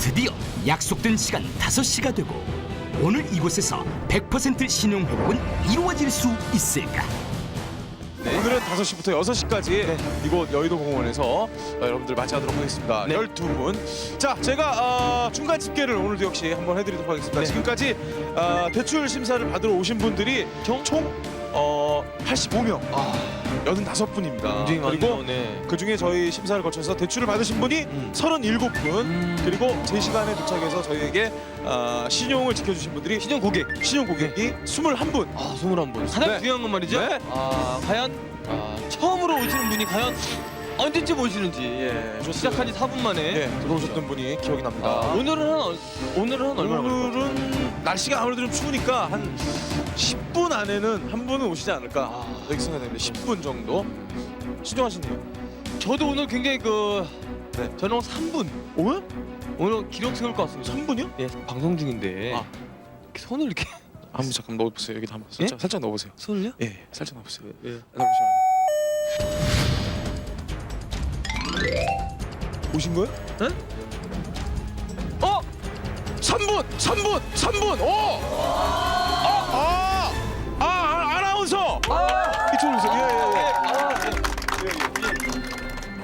드디어 약속된 시간 5시가 되고 오늘 이곳에서 100% 신용 회복은 이루어질 수 있을까? 오늘은 5시부터 6시까지 이곳 여의도 공원에서 어, 여러분들 맞이하도록 하겠습니다. 네. 12분. 자, 제가 어, 중간 집계를 오늘도 역시 한번 해드리도록 하겠습니다. 네. 지금까지 어, 대출 심사를 받으러 오신 분들이 총, 총 어, 85명, 아, 85분입니다. 굉장히 그리고 많네요. 네. 그 중에 저희 심사를 거쳐서 대출을 받으신 분이 음. 37분, 음. 그리고 제 시간에 도착해서 저희에게 어, 신용을 지켜주신 분들이 신용 고객. 신용 고객이 21분. 아, 21분. 가장 네. 중요한 건 말이죠. 네. 아, 과연 아, 처음으로 오시는 분이 과연 언제쯤 오시는지. 예, 좋습니다. 시작한 지 4분 만에 예, 들어오셨던 분이 기억이 납니다. 아, 오늘은 한 얼- 오늘은 한 얼마나 걸릴까요? 오늘은 날씨가 아무래도 좀 추우니까 한 10분 안에는 한 분은 오시지 않을까 아. 이렇게 생각됩니다. 10분 정도. 신정하시네요. 저도 오늘 굉장히 그 네. 저는 3분. 오늘? 오늘 기록 세울 것 같습니다. 3분이요? 예, 방송 중인데. 아. 이렇게 손을 이렇게 한번 잠깐 넣어보세요. 여기다 한번 살짝, 살짝 넣어보세요. 손을요? 예, 예, 살짝 넣어보세요. 예. 넣어보세요. 오신 거예요? 어? 3분! 3분! 3분! 오! 아! 아! 아! 아 아나운서! 이쪽으로 오세요. 예, 예, 예.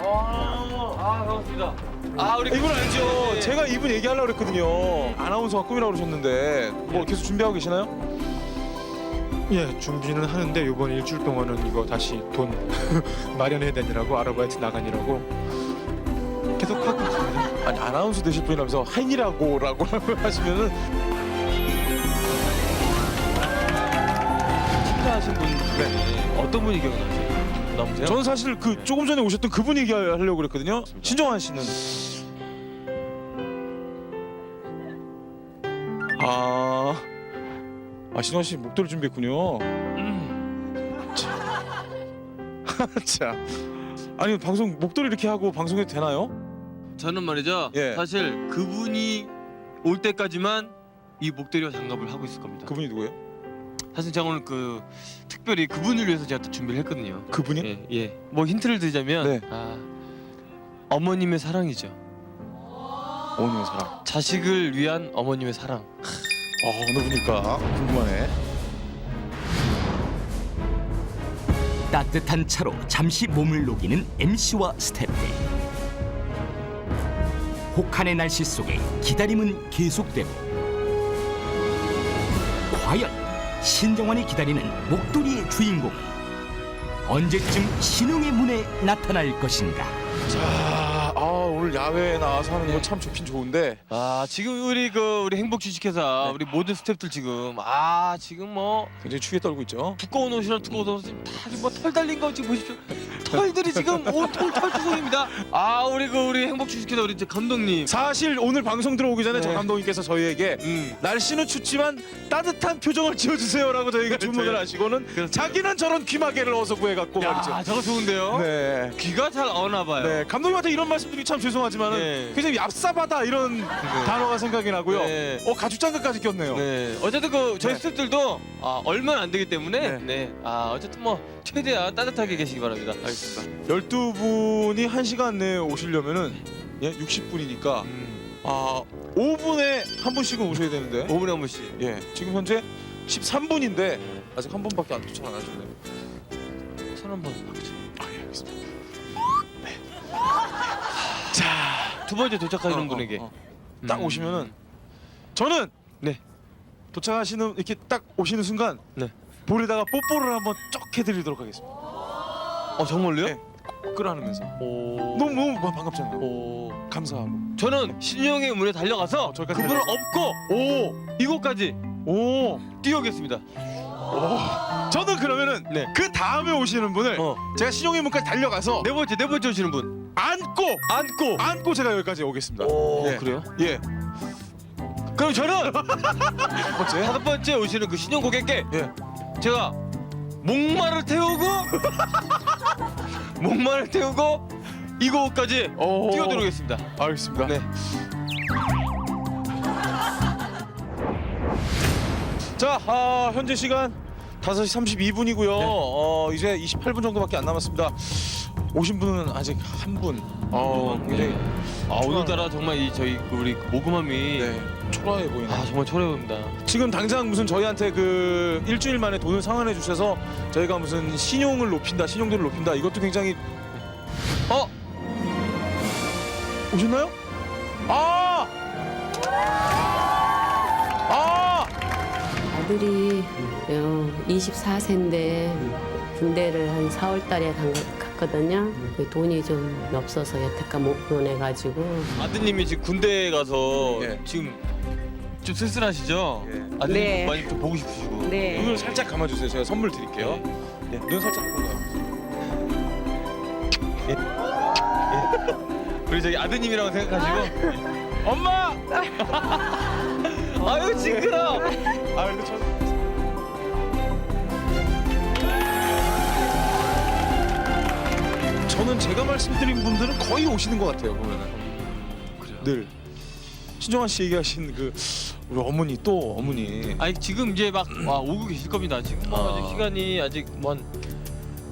아, 아, 반갑습니다. 아, 우리 이분 알죠? 예. 제가 이분 얘기하려고 그랬거든요. 아나운서가 꿈이라고 그러셨는데 뭐 계속 준비하고 계시나요? 예, 준비는 하는데 이번 일주일 동안은 이거 다시 돈 마련해야 되느라고 아르바이트 나가느라고 계속 하고. 아니 아나운서 되실 분이라면서 한이라고라고 하시면은 식사하신 분 중에 어떤 분이 기억나세요? 남으세요? 저는 사실 그 조금 전에 오셨던 그분 얘기하려고 그랬거든요. 신정환 씨는 아, 아 신정환 씨 목도리 준비했군요. 음. 자, 아니 방송 목도리 이렇게 하고 방송해도 되나요? 저는 말이죠. 예. 사실 그분이 올 때까지만 이 목도리와 장갑을 하고 있을 겁니다. 그분이 누구예요? 사실 제가 오늘 그 특별히 그분을 위해서 제가 또 준비를 했거든요. 그분이? 예, 예. 뭐 힌트를 드리자면 네. 아, 어머님의 사랑이죠. 어머님의 사랑. 아 자식을 위한 어머님의 사랑. 어느 분일까 궁금하네. 따뜻한 차로 잠시 몸을 녹이는 MC와 스태프들. 혹한의 날씨 속에 기다림은 계속되고 과연 신정환이 기다리는 목도리의 주인공은 언제쯤 신용의 문에 나타날 것인가? 자, 아 오늘 야외에 나와서 하는 거참 좋긴 좋은데 아 지금 우리 그 우리 행복 주식회사 네. 우리 모든 스태프들 지금 아 지금 뭐 굉장히 추위에 떨고 있죠. 두꺼운 옷이랑 두꺼운 옷 다뭐털 달린 거 지금 보십시오. 털들이 지금 온통 털투성입니다. 아 우리 그 우리 행복 주식회사 우리 이제 감독님. 사실 오늘 방송 들어오기 전에 네. 정 감독님께서 저희에게 음. 날씨는 춥지만 따뜻한 표정을 지어주세요라고 저희가 주문을 예. 하시고는 그렇죠. 자기는 저런 귀마개를 어서 구해갖고 야 말이죠. 저거 좋은데요. 네. 귀가 잘 어나 봐요. 네, 감독님한테 이런 말씀드리기 참 죄송하지만은 네. 굉장히 얍삽하다 이런 단어가 생각이 나고요. 네. 어 가죽 장갑까지 꼈네요. 네. 어쨌든 그 저희 네. 스태프들도 아, 얼마 안 되기 때문에 네. 네. 아 어쨌든 뭐 최대한 따뜻하게 계시기 바랍니다. 알겠습니다. 12분이 1시간 내에 오시려면은 예, 60분이니까 음. 아 5분에 한 분씩은 오셔야 되는데 5분에 한 번씩. 예 지금 현재 13분인데 아직 한 분밖에 안 도착 안 하셨네요. 손 한번 두 번째 도착하시는 어, 분에게 어, 어. 딱 음. 오시면은 저는 네. 도착하시는 이렇게 딱 오시는 순간 네. 볼에다가 뽀뽀를 한번 쩍 해드리도록 하겠습니다. 어 정말로요? 네. 끌어안으면서 오. 너무 너무 반갑잖아요. 오. 감사하고 저는 신용의 문에 달려가서 어, 저기까지 그분을 업고 오 이곳까지 오. 뛰어오겠습니다. 저는 그러면은 네. 그 다음에 오시는 분을 어. 제가 신용의 문까지 달려가서 네 번째 네 번째 오시는 분 안고 안고. 안고 제가 여기까지 오겠습니다. 오 예. 그래요? 예. 그럼 저는 첫 번째. 다섯 번째 오시는 그 신용 고객께 예. 제가 목마를 태우고 목마를 태우고 이곳까지 오. 뛰어들어오겠습니다. 알겠습니다. 네. 자, 아, 현재 시간 5시 32분이고요. 네. 어, 이제 28분 정도밖에 안 남았습니다. 오신 분은 아직 한 분. 어, 굉장히 아 오늘따라 정말 이 저희 그 우리 모금함이 네, 초라해 보이네요. 아 정말 초라해 보입니다. 지금 당장 무슨 저희한테 그 일주일 만에 돈을 상환해 주셔서 저희가 무슨 신용을 높인다, 신용도를 높인다 이것도 굉장히 어 오셨나요? 아! 아! 아들이 24세인데 군대를 한 4월 달에 간- 갔거든요. 그 돈이 좀 없어서 여태까지 못 보내가지고 아드님이 지금 군대에 가서 예. 지금 좀 쓸쓸하시죠? 예. 아드님 네. 많이 좀 보고 싶으시고. 네. 눈을 살짝 감아주세요. 제가 선물 드릴게요. 네, 눈 살짝 감아주세요. 우리 저기 아드님이라고 생각하시고. 엄마! 아유 징그러. 아, 근데 저 저는 제가 말씀드린 분들은 거의 오시는 것 같아요 보면은 늘 신정환 씨 얘기하신 그 우리 어머니 또 어머니 아니 지금 이제 막 와, 오고 계실 겁니다. 지금 뭐 아. 아직 시간이 아직 뭐 한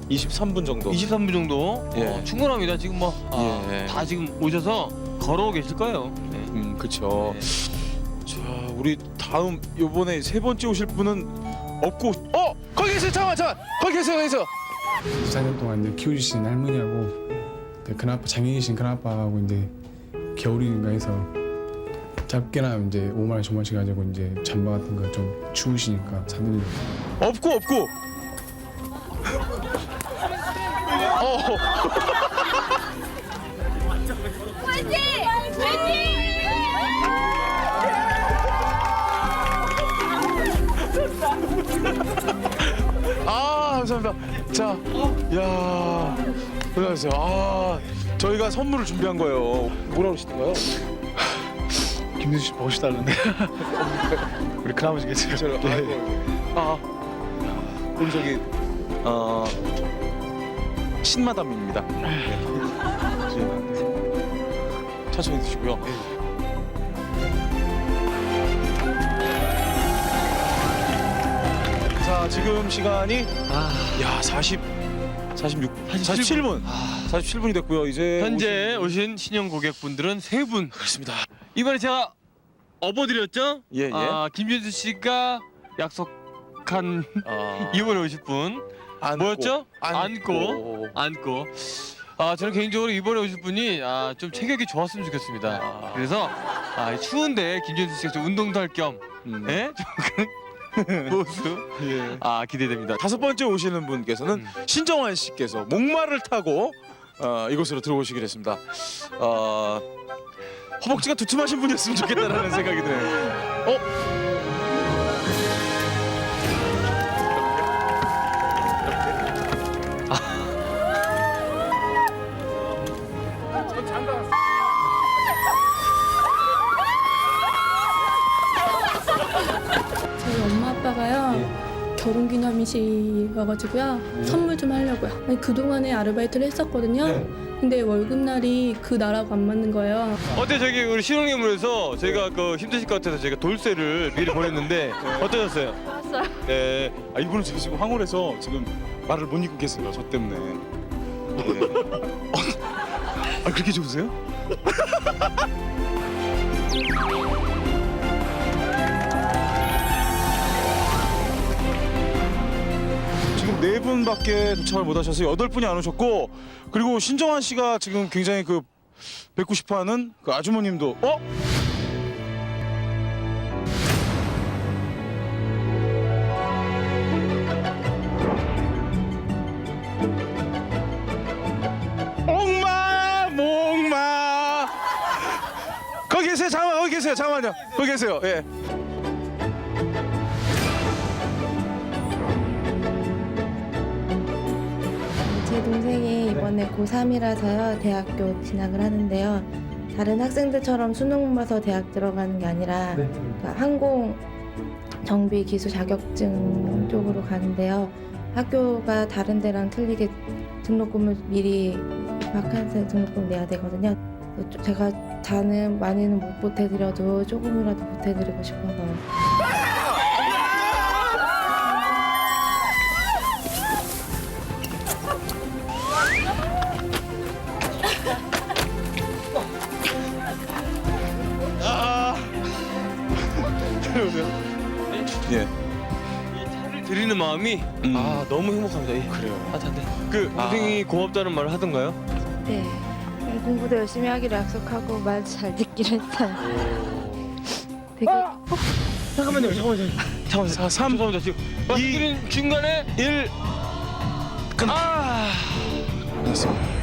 23분 정도 23분 정도 예. 어, 충분합니다. 지금 뭐 다 예. 지금 오셔서 걸어오고 계실 거예요. 네. 음 그쵸 네. 자 우리 다음 요번에 세 번째 오실 분은 없고 어 거기 계세요 잠깐만 잠깐 거기 계세요 거기 계세요 14년 동안 이제 키워주신 할머니하고 이제 큰아빠 장애이신 큰아빠하고 이제 겨울인가 해서 짧게나 이제 5만 원 조만씩 가지고 이제 잠바 같은 거 좀 추우시니까 사드리려고. 없고 없고. 어 아 감사합니다. 자, 야, 안녕하세요. 아, 저희가 선물을 준비한 거예요. 뭐라 그러시던가요? 김대수 씨 보고 싶다는데 우리 큰아버지 계세요 저를 아이고, 아, 우리 저기 어 신마담입니다. 네. 네. 천천히 드시고요. 자, 지금 시간이 야 40, 46, 47분, 47분이 됐고요. 이제 현재 오신 신형 고객분들은 세 분. 그렇습니다. 이번에 제가 업어드렸죠? 예, 예. 아, 김준수 씨가 약속한 아, 이번에 오실 분 안고, 뭐였죠? 안고. 안고. 아 저는 개인적으로 이번에 오실 분이 아, 좀 체격이 좋았으면 좋겠습니다. 아. 그래서 아, 이 추운데 김준수 씨가 좀 운동도 할 겸, 음. 예? 좀 그런 모습 예. 아 기대됩니다. 다섯 번째 오시는 분께서는 음. 신정환 씨께서 목마를 타고 어, 이곳으로 들어오시기로 했습니다. 어, 허벅지가 두툼하신 분이었으면 좋겠다라는 생각이 드네요. 어? 저 엄마 아빠가요 결혼 기념일이어가지고요 선물 좀 하려고요 아니, 그동안에 아르바이트를 했었거든요 근데 월급날이 그 나라고 안 맞는 거예요 어때 저기 우리 신혼여행에서 저희가 그 힘드실 것 같아서 저희가 돌쇠를 미리 보냈는데 어떠셨어요? 좋았어요 네. 아, 이분은 저 지금 황홀해서 지금 말을 못 계세요. 저 때문에. 예. 어, 아 그렇게 좋으세요? 지금 네 분밖에 도착을 못 하셔서 여덟 분이 안 오셨고 그리고 신정환 씨가 지금 굉장히 그 뵙고 싶어하는 그 아주머님도 어? 옥마 목마 거기 계세요 잠깐만 거기 계세요 잠깐만요 거기 계세요 예. 제 동생이 이번에 고3이라서요 대학교 진학을 하는데요. 다른 학생들처럼 수능 봐서 대학 들어가는 게 아니라 그러니까 항공 정비 기수 자격증 쪽으로 가는데요. 학교가 다른 데랑 틀리게 등록금을 미리 입학해서 등록금 내야 되거든요. 그래서 제가 자는 많이는 못 보태드려도 조금이라도 보태드리고 싶어서 드리는 마음이 음. 아 너무 행복합니다. 예. 그래요. 아, 단데 그 동생이 고맙다는 말을 하던가요? 네. 공부도 열심히 하기로 약속하고 말 잘 듣기로 했어요. 되게 잠깐만요, 잠깐만요. 잠깐만요. 사, 삼, 죄송합니다. 지금 말씀드린 중간에 1아 됐습니다.